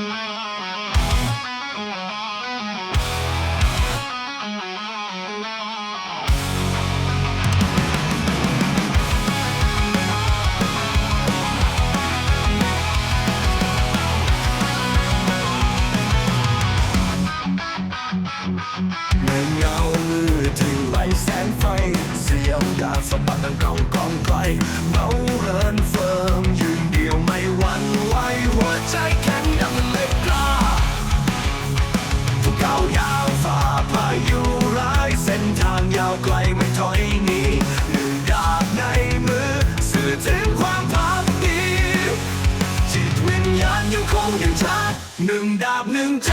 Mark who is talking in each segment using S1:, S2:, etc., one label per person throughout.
S1: เมื่อเงามือถึงใบแสงไฟ เสียงดาบสะบัดดังกองกองไกลเบาาวยาวฝ่าพายุร้ายเส้นทางยาวไกลไม่ถอยหนีหนึ่งดาบในมือ สื่อถึงความพักดีจิตวิญญาณยังคงยังชัดหนึ่งดาบหนึ่งใจ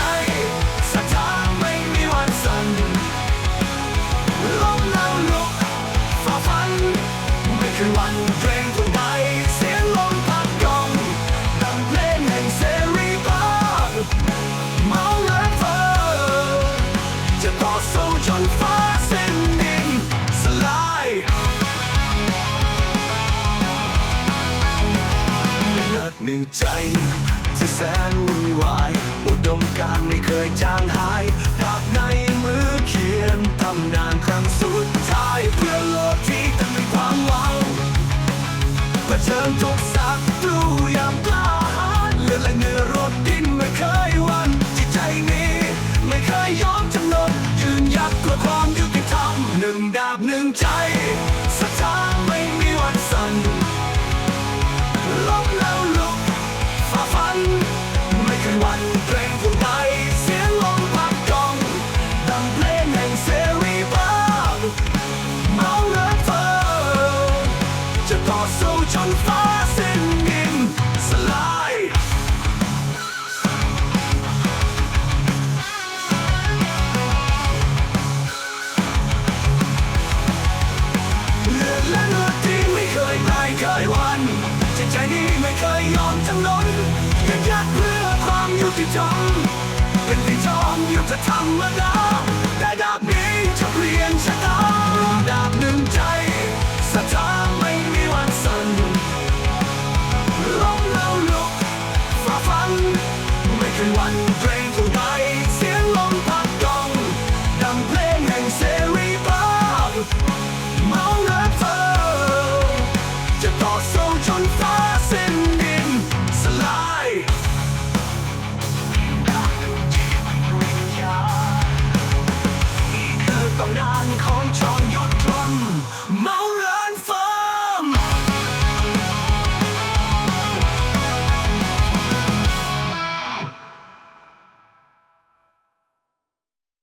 S1: ใจที่แสนวุ่นวายอุดมการไม่เคยจางหายภาพในมือเขียนตำนานครั้งสุดท้ายเพื่อโลกที่เต็มไปด้วยความหวังเผชิญทุกศัตรูยางกล้าหาญเลือดและเหงื่อรดดินไม่เคยวันจิตใจนี้ไม่เคยยอมจำนนยืนยัดเพื่อความยุติธรรมหนึ่งดาบหนึ่งใจ จนฟ้าสิ้นดินสลาย เลือดและเลือดที่ไม่เคยไม่เคยวันจิตใจนี้ไม่เคยยอมจำนนยืนหยัดเพื่อความยุติธรรมเป็นที่จอมยุติธรรมดาแต่ดาบนี้จะเปลี่ยนชะตาดาบหนึ่ง วันเพลงเท่าไรเสียงลมพัดกองดังเพลงแห่งเสรีภาพมองรักเธอ จะต่อสู้จนตาย